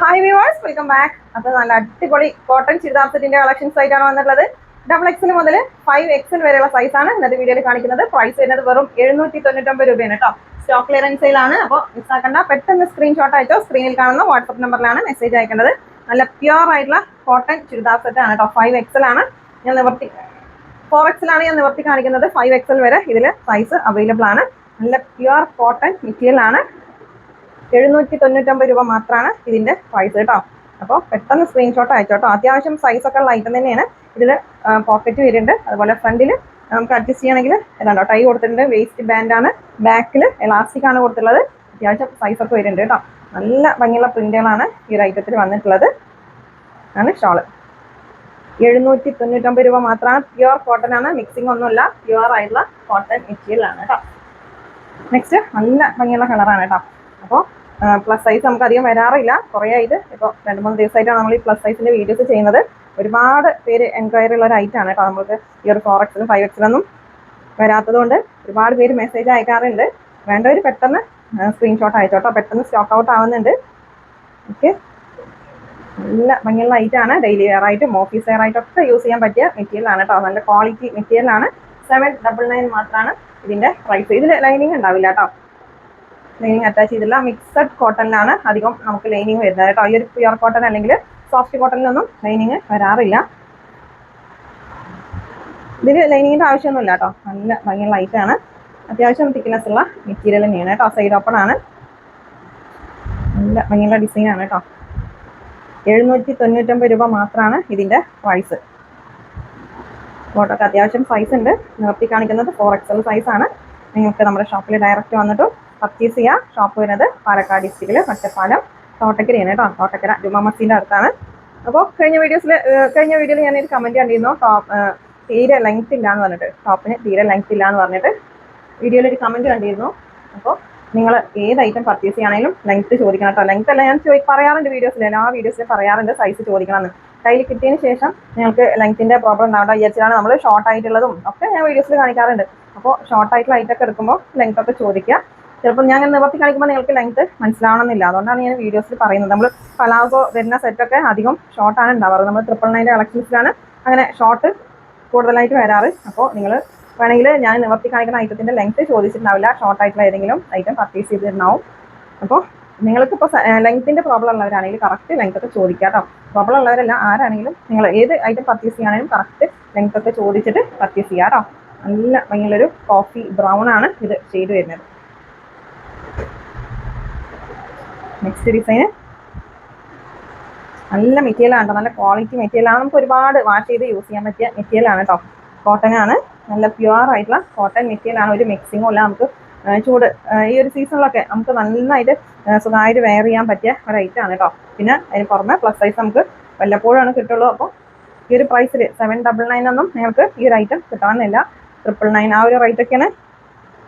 Hi viewers welcome back അപ്പോൾ നല്ല അടിപൊളി കോട്ടൺ ചുരിദാർ സെറ്റിന്റെ കളക്ഷൻസ് ആയിട്ടാണ് വന്നിട്ടുള്ളത്. ഡബിൾ എക്സൽ മുതൽ ഫൈവ് എക്സൽ വരെയുള്ള സൈസാണ് ഇന്നത്തെ വീഡിയോയിൽ കാണിക്കുന്നത്. പ്രൈസ് വരുന്നത് വെറും എഴുന്നൂറ്റി തൊണ്ണൂറ്റൊമ്പത് രൂപയാണ് കേട്ടോ. സ്റ്റോക്ക് ക്ലിയറൻസ് സെയിലാണ് അപ്പോൾ മിസ്സാക്കണ്ട പെട്ടെന്ന് സ്ക്രീൻഷോട്ട് അയച്ചോ? സ്ക്രീനിൽ കാണുന്ന വാട്സപ്പ് നമ്പറിലാണ് മെസ്സേജ് അയക്കേണ്ടത്. നല്ല പ്യുവർ ആയിട്ടുള്ള കോട്ടൺ ചുരിദാർ സെറ്റ് ആണ് കേട്ടോ. ഫൈവ് എക്സൽ ആണ്. ഞാൻ നിവർത്തി ഫോർ ആണ് ഞാൻ നിവർത്തി കാണിക്കുന്നത്. ഫൈവ് എക്സൽ വരെ ഇതിൽ സൈസ് അവൈലബിൾ ആണ്. നല്ല പ്യുവർ കോട്ടൺ മെറ്റീരിയൽ ആണ്. എഴുന്നൂറ്റി തൊണ്ണൂറ്റൊമ്പത് രൂപ മാത്രമാണ് ഇതിന്റെ പ്രൈസ് കേട്ടോ. അപ്പോൾ പെട്ടെന്ന് സ്ക്രീൻഷോട്ട് അയച്ചോട്ടോ. അത്യാവശ്യം സൈസ് ഒക്കെ ഉള്ള ഐറ്റം തന്നെയാണ്. ഇതിൽ പോക്കറ്റ് വരുന്നുണ്ട്. അതുപോലെ ഫ്രണ്ടിൽ നമുക്ക് അഡ്ജസ്റ്റ് ചെയ്യണമെങ്കിൽ ഏതാണ്ടോ ടൈ കൊടുത്തിട്ടുണ്ട്. വേസ്റ്റ് ബാൻഡ് ആണ്. ബാക്കിൽ എലാസ്റ്റിക് ആണ് കൊടുത്തിട്ടുള്ളത്. അത്യാവശ്യം സൈസ് ഒക്കെ വരുന്നുണ്ട് കേട്ടോ. നല്ല ഭംഗിയുള്ള പ്രിന്റുകളാണ് ഈ ഒരു ഐറ്റത്തിൽ വന്നിട്ടുള്ളത്. ആണ് ഷോൾ. എഴുന്നൂറ്റി തൊണ്ണൂറ്റൊമ്പത് രൂപ മാത്രമാണ് പ്യുവർ കോട്ടൺ ആണ്. മിക്സിംഗ് ഒന്നുമില്ല. പ്യുവർ ആയിട്ടുള്ള കോട്ടൺ മെറ്റീരിയൽ ആണ് കേട്ടോ. നെക്സ്റ്റ് നല്ല ഭംഗിയുള്ള കളറാണ് കേട്ടോ. അപ്പോൾ പ്ലസ് സൈസ് നമുക്ക് അധികം വരാറില്ല. കുറേ ഇത് ഇപ്പോൾ രണ്ട് മൂന്ന് ദിവസമായിട്ടാണ് നമ്മൾ ഈ പ്ലസ് സൈസിന്റെ വീഡിയോസ് ചെയ്യുന്നത്. ഒരുപാട് പേര് എൻക്വയറി ഉള്ള ഒരു ഐറ്റാണ് കേട്ടോ. നമുക്ക് ഈ ഒരു ഫോർ എക്സിലും ഫൈവ് എക്സിലൊന്നും വരാത്തതുകൊണ്ട് ഒരുപാട് പേര് മെസ്സേജ് അയക്കാറുണ്ട്. വേണ്ടവർ പെട്ടെന്ന് സ്ക്രീൻഷോട്ട് അയച്ചോട്ടോ പെട്ടെന്ന് സ്റ്റോക്ക് ഔട്ട് ആവുന്നുണ്ട്. ഓക്കെ നല്ല ഭംഗിയുള്ള ഐറ്റാണ് ഡെയിലി വെയർ ആയിട്ടും ഓഫീസ് വെയർ ആയിട്ടും ഒക്കെ യൂസ് ചെയ്യാൻ പറ്റിയ മെറ്റീരിയലാണ് കേട്ടോ. നല്ല ക്വാളിറ്റി മെറ്റീരിയലാണ് സെവൻ ഡബിൾ നയൻ മാത്രമാണ് ഇതിന്റെ പ്രൈസ് ഇതിൽ ലൈനിങ് ഉണ്ടാവില്ല കേട്ടോ. ലൈനിങ് അറ്റാച്ച് ചെയ്തില്ല മിക്സഡ് കോട്ടണിലാണ് അധികം നമുക്ക് ലൈനിങ് വരുന്നത്. കേട്ടോ ഈ ഒരു പ്യുവർ കോട്ടൺ അല്ലെങ്കിൽ സോഫ്റ്റ് കോട്ടണിലൊന്നും ലൈനിങ് വരാറില്ല. ഇതിൽ ലൈനിങ്ങിന്റെ ആവശ്യമൊന്നുമില്ല കേട്ടോ. നല്ല ഭംഗിയുള്ള ലൈറ്റാണ് അത്യാവശ്യം തിക്നെസ് ഉള്ള മെറ്റീരിയൽ തന്നെയാണ് കേട്ടോ. സൈഡ് ഓപ്പൺ ആണ്. നല്ല ഭംഗിയുള്ള ഡിസൈനാണ് കേട്ടോ. എഴുന്നൂറ്റി തൊണ്ണൂറ്റൊമ്പത് രൂപ മാത്രമാണ് ഇതിന്റെ പ്രൈസ് ഫോട്ടോക്ക് അത്യാവശ്യം സൈസ് ഉണ്ട്. നിർത്തി കാണിക്കുന്നത് ഫോർ എക്സൽ സൈസ് ആണ്. നിങ്ങൾക്ക് നമ്മുടെ ഷോപ്പിൽ ഡയറക്റ്റ് വന്നിട്ട് പർച്ചേസ് ചെയ്യാം. ഷോപ്പ് വരുന്നത് പാലക്കാട് ഡിസ്ട്രിക്റ്റിൽ ഒറ്റപ്പാലം തോട്ടക്കരയാണ് കേട്ടോ. തോട്ടക്കര ജുമാ മസീന്റെ അടുത്താണ്. അപ്പോൾ കഴിഞ്ഞ വീഡിയോസിൽ കഴിഞ്ഞ വീഡിയോയിൽ ഞാനൊരു കമന്റ് കണ്ടിരുന്നു. ടോപ്പ് തീരെ ലെങ്ത് ഇല്ല എന്ന് പറഞ്ഞിട്ട് ടോപ്പിന് തീരെ ലെങ്ത് ഇല്ല എന്ന് പറഞ്ഞിട്ട് വീഡിയോയിൽ ഒരു കമന്റ് കണ്ടിരുന്നു. അപ്പോൾ നിങ്ങൾ ഏത് ഐറ്റം പർച്ചേസ് ചെയ്യുകയാണെങ്കിലും ലെങ്ത് ചോദിക്കണം കേട്ടോ. ലെങ്ത് അല്ല ഞാൻ ചോദി പറയാറുണ്ട് വീഡിയോസിൽ എല്ലാ വീഡിയോസിലും പറയാറുണ്ട് സൈസ് ചോദിക്കണം എന്ന് കയ്യിൽ കിട്ടിയതിന് ശേഷം നിങ്ങൾക്ക് ലെങ്ത്തിന്റെ പ്രോബ്ലം ഉണ്ടാവേണ്ട വിചാരിച്ചാണ് നമ്മൾ ഷോർട്ട് ആയിട്ടുള്ളതും ഒക്കെ ഞാൻ വീഡിയോസിൽ കാണിക്കാറുണ്ട്. അപ്പോൾ ഷോർട്ട് ആയിട്ടുള്ള ഐറ്റം ഒക്കെ എടുക്കുമ്പോൾ ലെങ്ത് ഒക്കെ ചോദിക്കുക. ചിലപ്പോൾ ഞാൻ ഇങ്ങനെ നിവർത്തി കാണിക്കുമ്പോൾ നിങ്ങൾക്ക് ലെങ്ത് മനസ്സിലാവണമെന്നില്ല. അതുകൊണ്ടാണ് ഞാൻ വീഡിയോസിൽ പറയുന്നത്. നമ്മൾ പലാസോ വരുന്ന സെറ്റൊക്കെ അധികം ഷോർട്ടാണ് ഉണ്ടാവാറ്. നമ്മൾ ട്രിപ്പിൾ നയന്റെ കളക്ഷൻസിലാണ് അങ്ങനെ ഷോർട്ട് കൂടുതലായിട്ട് വരാറ്. അപ്പോൾ നിങ്ങൾ വേണമെങ്കിൽ ഞാൻ നിവർത്തി കാണിക്കുന്ന ഐറ്റത്തിന്റെ ലെങ്ത് ചോദിച്ചിട്ടുണ്ടാവില്ല. ഷോർട്ട് ആയിട്ടുള്ള ഏതെങ്കിലും ഐറ്റം പർച്ചേസ് ചെയ്തിട്ടുണ്ടാവും. അപ്പോൾ നിങ്ങൾക്കിപ്പോൾ ലെങ്ത്തിന്റെ പ്രോബ്ലം ഉള്ളവരാണെങ്കിൽ കറക്റ്റ് ലെങ്ത് ഒക്കെ പ്രോബ്ലം ഉള്ളവരല്ല ആരാണെങ്കിലും നിങ്ങൾ ഏത് ഐറ്റം പർച്ചേസ് ചെയ്യുകയാണെങ്കിലും കറക്റ്റ് ലെങ്ത് ഒക്കെ ചോദിച്ചിട്ട് പർച്ചേസ് ചെയ്യാം നല്ല ഭയങ്കര ഒരു കോഫി ബ്രൗൺ ആണ് ഇത് ചെയ്ത് വരുന്നത്. നെക്സ്റ്റ് ഡിസൈന് നല്ല മെറ്റീരിയൽ ആണ് നല്ല ക്വാളിറ്റി മെറ്റീരിയൽ ആണ്. നമുക്ക് ഒരുപാട് വാഷ് ചെയ്ത് യൂസ് ചെയ്യാൻ പറ്റിയ മെറ്റീരിയൽ ആണ് കേട്ടോ കോട്ടൺ ആണ്. നല്ല പ്യുവർ ആയിട്ടുള്ള കോട്ടൺ മെറ്റീരിയൽ ആണ്. ഒരു മിക്സിങ്ങും അല്ല നമുക്ക് ചൂട് ഈ ഒരു സീസണിലൊക്കെ നമുക്ക് നന്നായിട്ട് സുഖമായിട്ട് വെയർ ചെയ്യാൻ പറ്റിയ ഒരു ഐറ്റം ആണ് കേട്ടോ പിന്നെ അതിന് പുറമെ പ്ലസ് സൈസ് നമുക്ക് വല്ലപ്പോഴാണ് കിട്ടുള്ളൂ. അപ്പോൾ ഈ ഒരു പ്രൈസിൽ സെവൻ ഡബിൾ നയൻ ഒന്നും നിങ്ങൾക്ക് ഈ ഒരു ഐറ്റം കിട്ടാനില്ല. ട്രിപ്പിൾ നയൻ ആ ഒരു റേറ്റ് ഒക്കെയാണ്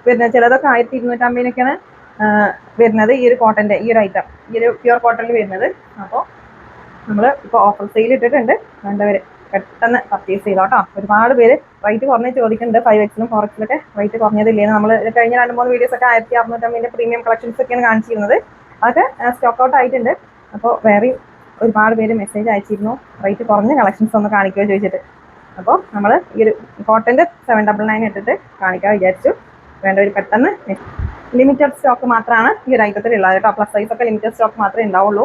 വരുന്നത്. ചിലതൊക്കെ ആയിരത്തി ഇരുന്നൂറ്റമ്പതിനൊക്കെയാണ് വരുന്നത് ഈ ഒരു കോട്ടന്റെ ഈ ഒരു ഐറ്റം ഈ ഒരു പ്യുവർ കോട്ടണിൽ വരുന്നത്. അപ്പോൾ നമ്മൾ ഇപ്പോൾ ഓഫർ സെയിൽ ഇട്ടിട്ടുണ്ട്. വേണ്ടവർ പെട്ടെന്ന് പർച്ചേസ് ചെയ്തോ കേട്ടോ ഒരുപാട് പേര് റേറ്റ് കുറഞ്ഞ് ചോദിക്കുന്നുണ്ട്. ഫൈവ് എക്സിലും ഫോർ എക്സിലൊക്കെ റേറ്റ് കുറഞ്ഞതില്ലേന്ന് നമ്മൾ കഴിഞ്ഞ രണ്ട് മൂന്ന് വീഡിയോസ് ഒക്കെ ആയിരത്തി അറുന്നൂറ്റമ്പതിന്റെ പ്രീമിയം കളക്ഷൻസ് ഒക്കെയാണ് കാണിച്ചിരുന്നത്. അതൊക്കെ സ്റ്റോക്ക് ഔട്ട് ആയിട്ടുണ്ട്. അപ്പോൾ വേറെ ഒരുപാട് പേര് മെസ്സേജ് അയച്ചിരുന്നു. റേറ്റ് കുറഞ്ഞ കളക്ഷൻസ് ഒന്ന് കാണിക്കുകയോ ചോദിച്ചിട്ട്. അപ്പോൾ നമ്മൾ ഈ ഒരു കോട്ടന്റെ സെവൻ ഡബിൾ നയൻ ഇട്ടിട്ട് കാണിക്കാൻ വിചാരിച്ചു. വേണ്ടവർ പെട്ടെന്ന് ലിമിറ്റഡ് സ്റ്റോക്ക് മാത്രമാണ് ഈ ഒരു ഐറ്റത്തിൽ ഉള്ളത് കേട്ടോ. പ്ലസ് സൈസ് ഒക്കെ ലിമിറ്റഡ് സ്റ്റോക്ക് മാത്രമേ ഉണ്ടാവുള്ളൂ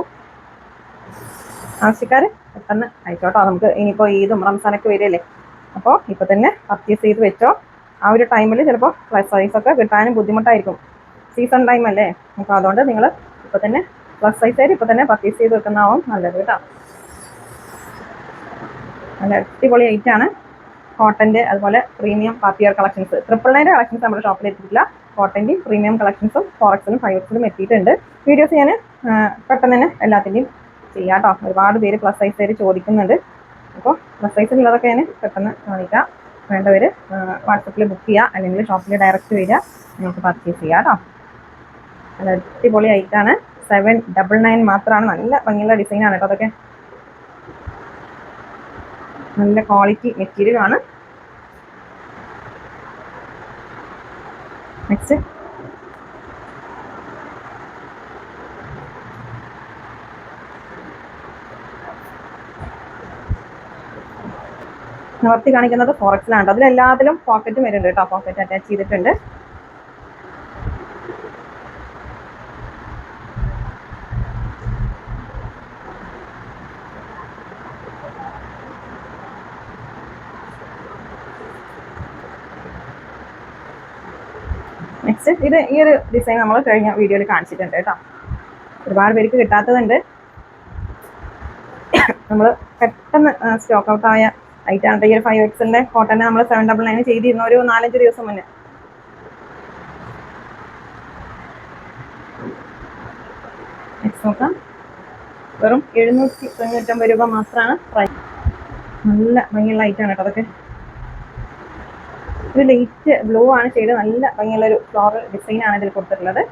ആവശ്യക്കാർ പെട്ടെന്ന് ആയിക്കോട്ടോ. നമുക്ക് ഇനിയിപ്പോൾ ഈദും റംസാനൊക്കെ വരികയല്ലേ? അപ്പോൾ ഇപ്പോൾ തന്നെ പർച്ചേസ് ചെയ്ത് വെച്ചോ. ആ ഒരു ടൈമിൽ ചിലപ്പോൾ പ്ലസ് സൈസ് ഒക്കെ കിട്ടാനും ബുദ്ധിമുട്ടായിരിക്കും. സീസൺ ടൈം അല്ലേ? അപ്പോൾ അതുകൊണ്ട് നിങ്ങൾ ഇപ്പോൾ തന്നെ പ്ലസ് സൈസ് ആയിട്ട് ഇപ്പോൾ തന്നെ പർച്ചേസ് ചെയ്ത് വെക്കുന്നതാവും നല്ലത് കേട്ടോ. നല്ല അടിപൊളി ഐറ്റം ആണ്. കോട്ടന്റെ അതുപോലെ പ്രീമിയം പാപ്പിയർ കളക്ഷൻസ് ട്രിപ്പിൾ നയന്റെ കളക്ഷൻസ് നമ്മുടെ ഷോപ്പിൽ എത്തിയിട്ടില്ല. കോട്ടന്റെയും പ്രീമിയം കളക്ഷൻസും ഫോറക്സിലും ഫൈവ് എക്സിലും എത്തിയിട്ടുണ്ട്. വീഡിയോസ് ഞാൻ പെട്ടെന്ന് തന്നെ എല്ലാത്തിന്റെയും ചെയ്യാം കേട്ടോ ഒരുപാട് പേര് പ്ലസ് സൈസ് പേര് ചോദിക്കുന്നുണ്ട്. അപ്പോൾ പ്ലസ് സൈസ് ഉള്ളതൊക്കെ ഞാൻ പെട്ടെന്ന് കാണിക്കാം. വേണ്ടവർ വാട്സപ്പിൽ ബുക്ക് ചെയ്യുക അല്ലെങ്കിൽ ഷോപ്പിൽ ഡയറക്റ്റ് വരിക നിങ്ങൾക്ക് പർച്ചേസ് ചെയ്യാം കേട്ടോ നല്ല അടിപൊളി ഐറ്റാണ് സെവൻ ഡബിൾ നയൻ മാത്രമാണ് നല്ല ഭംഗിയുള്ള ഡിസൈനാണ് കേട്ടോ അതൊക്കെ. നല്ല ക്വാളിറ്റി മെറ്റീരിയൽ ആണ്. നെക്സ്റ്റ് നിവർത്തി കാണിക്കുന്നത് ഫോറക്സിലാണ് അതിലെല്ലാത്തിലും പോക്കറ്റ് വരുന്നുണ്ട് കേട്ടോ. പോക്കറ്റ് അറ്റാച്ച് ചെയ്തിട്ടുണ്ട്. നെക്സ്റ്റ് ഇത് ഈ ഒരു ഡിസൈൻ നമ്മൾ കഴിഞ്ഞ വീഡിയോയിൽ കാണിച്ചിട്ടുണ്ട് കേട്ടോ ഒരുപാട് പേർക്ക് കിട്ടാത്തതുണ്ട്. നമ്മൾ പെട്ടെന്ന് സ്റ്റോക്ക് ഔട്ട് ആയ ഐറ്റാണ് ഈ ഒരു ഫൈവ് എക്സിന്റെ കോട്ടനെ നമ്മൾ സെവൻ ഡബിൾ നയൻ ചെയ്തിരുന്ന ഒരു നാലഞ്ച് ദിവസം മുന്നേ. നോക്കാം. വെറും എഴുന്നൂറ്റി തൊണ്ണൂറ്റൊമ്പത് രൂപ മാത്രമാണ് പ്രൈസ് നല്ല ഭംഗിയുള്ള ഐറ്റാണ് കേട്ടോ അതൊക്കെ. ഒരു ലൈറ്റ് ബ്ലൂ ആണ് ചെയ്ത് നല്ല ഭംഗിയുള്ള ഒരു ഫ്ലോറൽ ഡിസൈൻ ആണ് ഇതിൽ കൊടുത്തിട്ടുള്ളത്.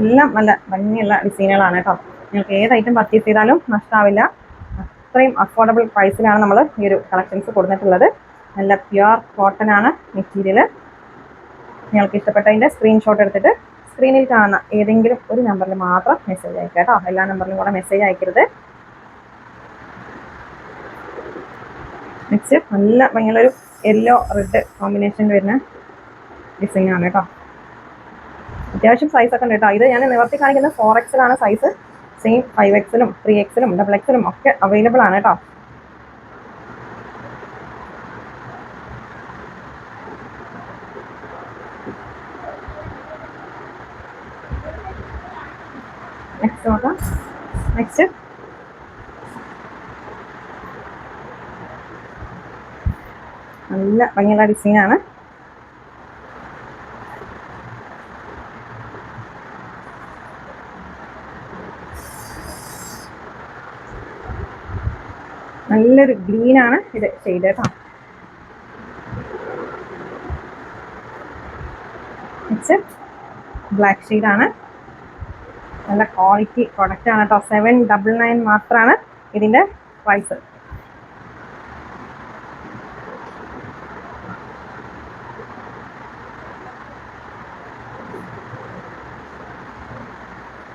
എല്ലാം നല്ല ഭംഗിയുള്ള ഡിസൈനുകളാണ് കേട്ടോ. നിങ്ങൾക്ക് ഏത് ഐറ്റം പർച്ചേസ് ചെയ്താലും നഷ്ടമാവില്ല അത്രയും അഫോർഡബിൾ പ്രൈസിലാണ് നമ്മൾ ഈ ഒരു കളക്ഷൻസ് കൊടുത്തിട്ടുള്ളത്. നല്ല പ്യുർ കോട്ടൺ ആണ് മെറ്റീരിയൽ നിങ്ങൾക്ക് ഇഷ്ടപ്പെട്ടതിന്റെ സ്ക്രീൻഷോട്ട് എടുത്തിട്ട് സ്ക്രീനിൽ കാണുന്ന ഏതെങ്കിലും ഒരു നമ്പറിൽ മാത്രം മെസ്സേജ് അയക്കുക കേട്ടോ. എല്ലാ നമ്പറിലും കൂടെ മെസ്സേജ് അയക്കരുത്. നെക്സ്റ്റ് നല്ല ഭയങ്കര ഒരു യെല്ലോ റെഡ് കോമ്പിനേഷൻ വരുന്ന ഡിസൈൻ ആണ് കേട്ടോ. അത്യാവശ്യം സൈസ് ഒക്കെ ഉണ്ട് കേട്ടോ. ഇത് ഞാൻ നിവർത്തി കാണിക്കുന്ന ഫോർ എക്സിലാണ് സൈസ് സെയിം ഫൈവ് എക്സിലും ത്രീ എക്സിലും ഡബിൾ എക്സിലും ഒക്കെ അവൈലബിൾ ആണ് കേട്ടോ നെക്സ്റ്റ് നോക്കാം. നെക്സ്റ്റ് നല്ല ഭംഗിയുള്ള ഡിസൈനാണ് നല്ലൊരു ഗ്രീൻ ആണ് ഇത് ചെയ്തത് കേട്ടോ ബ്ലാക്ക് ഷെയ്ഡ് ആണ്. നല്ല ക്വാളിറ്റി പ്രൊഡക്റ്റ് ആണ് കേട്ടോ സെവൻ ഡബിൾ നയൻ മാത്രമാണ് ഇതിന്റെ പ്രൈസ്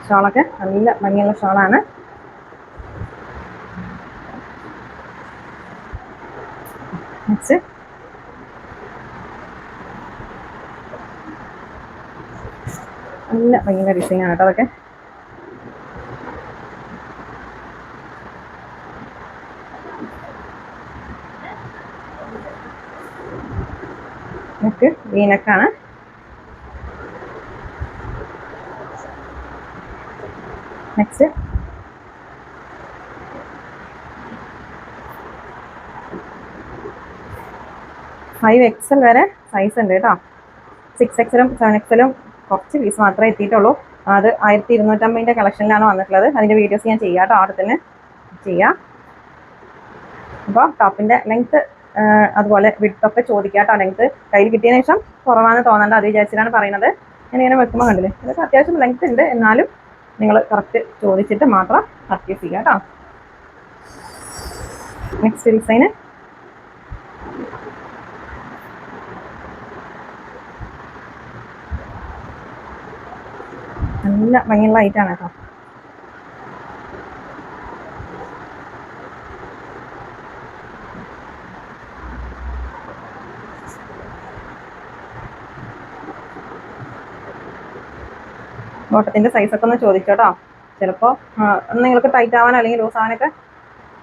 ഷോളൊക്കെ നല്ല ഭംഗിയുള്ള ഷോളാണ് നെക്സ്റ്റ് നല്ല ഭയങ്കര ഡിസൈൻ ആണ് കേട്ടോ അതൊക്കെ. ാണ് നെക്സ്റ്റ് ഫൈവ് എക്സൽ വരെ സൈസ് ഉണ്ട് കേട്ടോ. സിക്സ് എക്സലും സെവൻ എക്സലും കുറച്ച് പീസ് മാത്രമേ എത്തിയിട്ടുള്ളൂ. അത് ആയിരത്തി ഇരുന്നൂറ്റമ്പതിന്റെ കളക്ഷനിലാണ് വന്നിട്ടുള്ളത്. അതിന്റെ വീഡിയോസ് ഞാൻ ചെയ്യാം കേട്ടോ അവിടെ തന്നെ ചെയ്യാം അപ്പോൾ ടോപ്പിന്റെ ലെങ്ത്ത് അതുപോലെ വിട്ടൊക്കെ ചോദിക്കാം കേട്ടോ ലെങ്ത്ത് കയ്യിൽ കിട്ടിയതിന് ശേഷം കുറവാണെന്ന് തോന്നണ്ട അത് വിചാരിച്ചിട്ടാണ് പറയുന്നത്. ഞാൻ ഇങ്ങനെ വെക്കുമ്പോൾ കണ്ടില്ലേ ഇതൊക്കെ അത്യാവശ്യം ലെങ്ത്ത് ഉണ്ട്. എന്നാലും നിങ്ങൾ കറക്റ്റ് ചോദിച്ചിട്ട് മാത്രം പർച്ചേസ് ചെയ്യുക കേട്ടോ നെക്സ്റ്റ് ഡിസൈന് നല്ല ഭയങ്കര ലൈറ്റാണ് കേട്ടോ സൈസ് സൈസൊക്കെ ഒന്ന് ചോദിച്ചോട്ടോ ചിലപ്പോ നിങ്ങൾക്ക് ടൈറ്റ് ആവാൻ അല്ലെങ്കിൽ ലൂസ് ആവാനൊക്കെ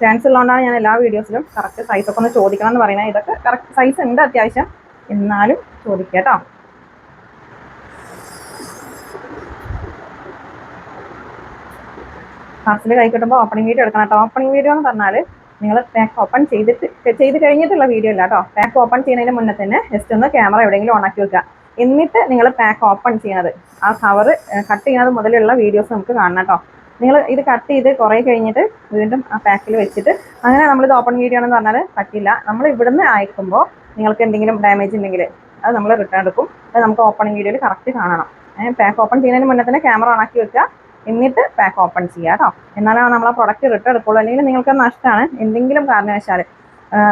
ചാൻസ് ഉള്ളതുകൊണ്ടാണ് ഞാൻ എല്ലാ വീഡിയോസിലും കറക്റ്റ് സൈസൊക്കെ ഒന്ന് ചോദിക്കണം എന്ന് പറയുന്നത്. ഇതൊക്കെ കറക്റ്റ് സൈസ് ഉണ്ട് അത്യാവശ്യം. എന്നാലും ചോദിക്കാം കേട്ടോ പാർസൽ കൈ കിട്ടുമ്പോൾ ഓപ്പണിംഗ് വീഡിയോ എടുക്കണം കേട്ടോ. ഓപ്പണിംഗ് വീഡിയോ എന്ന് പറഞ്ഞാൽ നിങ്ങൾ പാക്ക് ഓപ്പൺ ചെയ്തിട്ട് ചെയ്ത് കഴിഞ്ഞിട്ടുള്ള വീഡിയോ അല്ല കേട്ടോ. പാക്ക് ഓപ്പൺ ചെയ്യുന്നതിന് മുന്നേ തന്നെ ജസ്റ്റ് ഒന്ന് ക്യാമറ എവിടെയെങ്കിലും ഓണാക്കി വെക്കുക. എന്നിട്ട് നിങ്ങൾ പാക്ക് ഓപ്പൺ ചെയ്യുന്നത് ആ കവർ കട്ട് ചെയ്യുന്നത് മുതലുള്ള വീഡിയോസ് നമുക്ക് കാണണം കേട്ടോ. നിങ്ങൾ ഇത് കട്ട് ചെയ്ത് കുറേ കഴിഞ്ഞിട്ട് വീണ്ടും ആ പാക്കിൽ വെച്ചിട്ട് അങ്ങനെ നമ്മളിത് ഓപ്പൺ വീഡിയോ ആണെന്ന് പറഞ്ഞാൽ പറ്റില്ല. നമ്മൾ ഇവിടുന്ന് അയക്കുമ്പോൾ നിങ്ങൾക്ക് എന്തെങ്കിലും ഡാമേജ് ഉണ്ടെങ്കിൽ അത് നമ്മൾ റിട്ടേൺ എടുക്കും. അത് നമുക്ക് ഓപ്പണിംഗ് വീഡിയോയിൽ കറക്റ്റ് കാണണം. പാക്ക് ഓപ്പൺ ചെയ്യുന്നതിന് മുന്നേ തന്നെ ക്യാമറ ഓണാക്കി വെക്കുക. എന്നിട്ട് പാക്ക് ഓപ്പൺ ചെയ്യുക കേട്ടോ എന്നാലാണ് നമ്മളെ പ്രൊഡക്റ്റ് റിട്ടേൺ എടുക്കുള്ളൂ. അല്ലെങ്കിൽ നിങ്ങൾക്ക് നഷ്ടമാണ് എന്തെങ്കിലും കാരണവശാൽ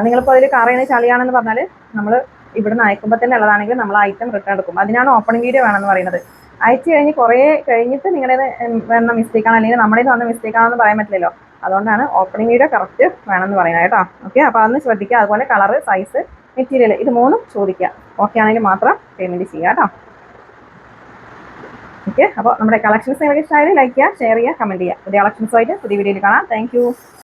നിങ്ങളിപ്പോൾ അതിൽ കറിയാണ് ചളിയാണെന്ന് പറഞ്ഞാൽ നമ്മൾ ഇവിടുന്ന് അയക്കുമ്പോൾ തന്നെ ഉള്ളതാണെങ്കിൽ നമ്മൾ ഐറ്റം റിട്ടേൺ എടുക്കും. അതിനാണ് ഓപ്പണിംഗ് വീഡിയോ വേണമെന്ന് പറയുന്നത്. അയച്ചു കഴിഞ്ഞ് കുറേ കഴിഞ്ഞിട്ട് നിങ്ങളുടെ വന്ന മിസ്റ്റേക്കാണ് അല്ലെങ്കിൽ നമ്മുടെ വന്ന മിസ്റ്റേക്ക് ആണെന്ന് പറയാൻ പറ്റില്ലല്ലോ. അതുകൊണ്ടാണ് ഓപ്പണിംഗ് വീഡിയോ കറക്റ്റ് വേണമെന്ന് പറയുന്നത് കേട്ടോ. ഓക്കെ അപ്പോൾ അതൊന്ന് ശ്രദ്ധിക്കുക. അതുപോലെ കളറ് സൈസ് മെറ്റീരിയൽ ഇത് മൂന്നും ചോദിക്കുക. ഓക്കെ ആണെങ്കിൽ മാത്രം പേയ്മെന്റ് ചെയ്യുക കേട്ടോ ഓക്കെ അപ്പോൾ നമ്മുടെ കളക്ഷൻസ് നിങ്ങൾക്ക് ഇഷ്ടമായാലും ലൈക്ക് ചെയ്യുക ഷെയർ ചെയ്യുക കമന്റ് ചെയ്യുക പുതിയ കളക്ഷൻസുമായിട്ട് പുതിയ വീഡിയോയിൽ കാണാം. താങ്ക്